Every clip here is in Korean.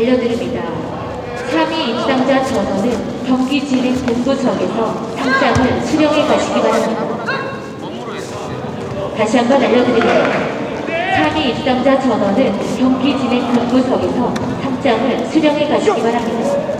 알려드립니다. 3위 입상자 전원은 경기 진행 본부석에서 상장을 수령해 가시기 바랍니다. 다시 한번 알려드립니다. 3위 입상자 전원은 경기 진행 본부석에서 상장을 수령해 가시기 바랍니다.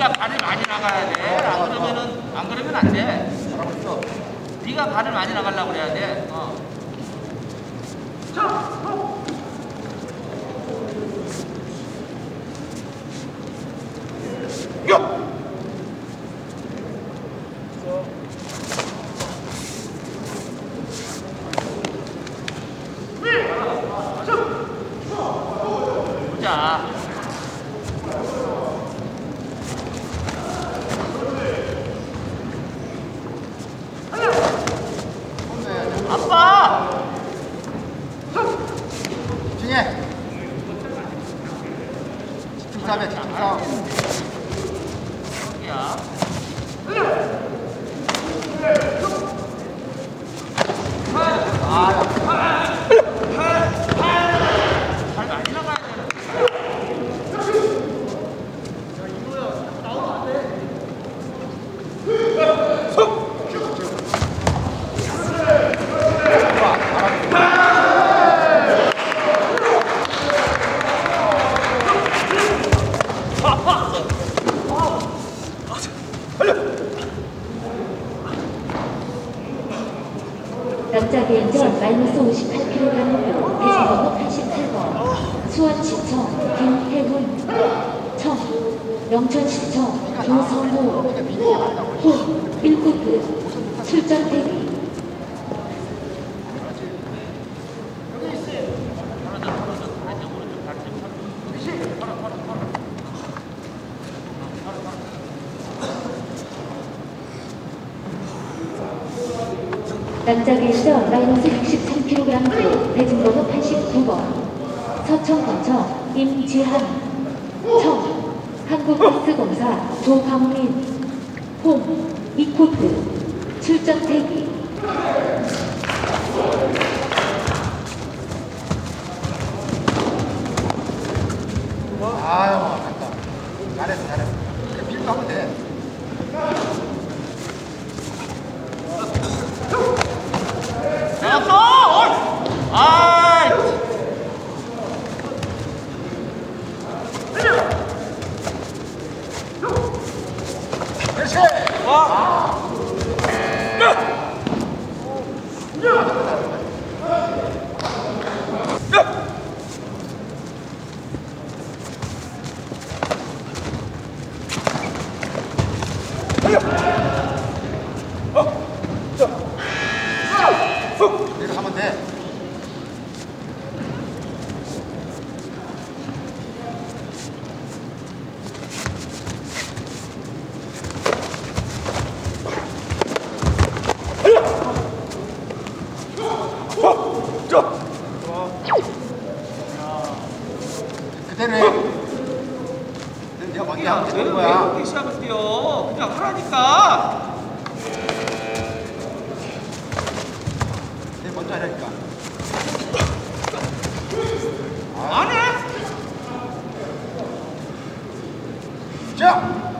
비가 발을 많이 나가야 돼. 그러면 안 돼. 비가 발을 많이 나가려고 그래야 돼. 어. 보자. 아빠! 집중해. 집중 싸움이야, 집중 싸움. 여기야. 마이너스 58kg으로 대전번호 88번. 수원시청 김태훈 청 영천시청 김성호 호 1구급 출전 대기. 남자 계시죠? 마이너스 60 1kg 대진번호 89번. 서청 거처 임지한. 청 한국포스공사 조광민. 홍 이코트. 출전 대기. 아유, 잘했어, 잘했어. 빌도 하면 돼. 이렇게 하면 돼. 그대로 해. 그대로 네가 먼저 야, 하면. 그렇게 시합을 뛰어? 그냥 하라니까! 하라니까. 안 해? 자!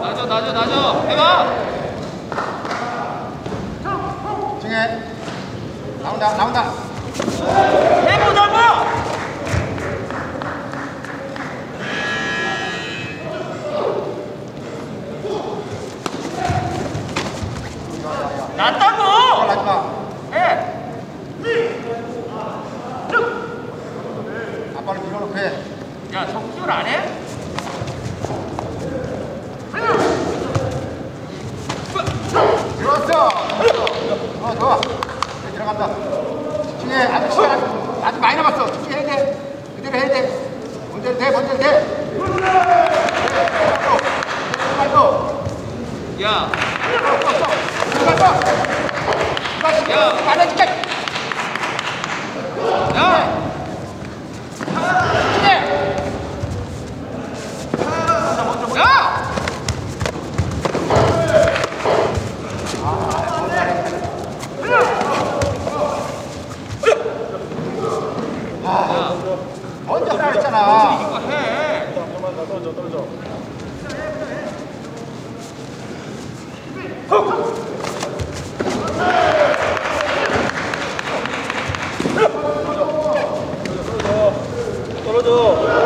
나줘, 나줘, 나줘! 해봐! 중에 나온다, 나온다. 낫다고! 하지 마. 해! 아빠를 밀어놓고 해. 야, 성질 안 해? 들어왔어. 어, 좋아. 이제 들어간다. 집중해. 아직 시간 아직- 아직 많이 남았어. 집중해야 돼. 그대로 해야 돼. 먼저 돼, 먼저 돼. 야, 야. 야! 야! 해! 훅. ど。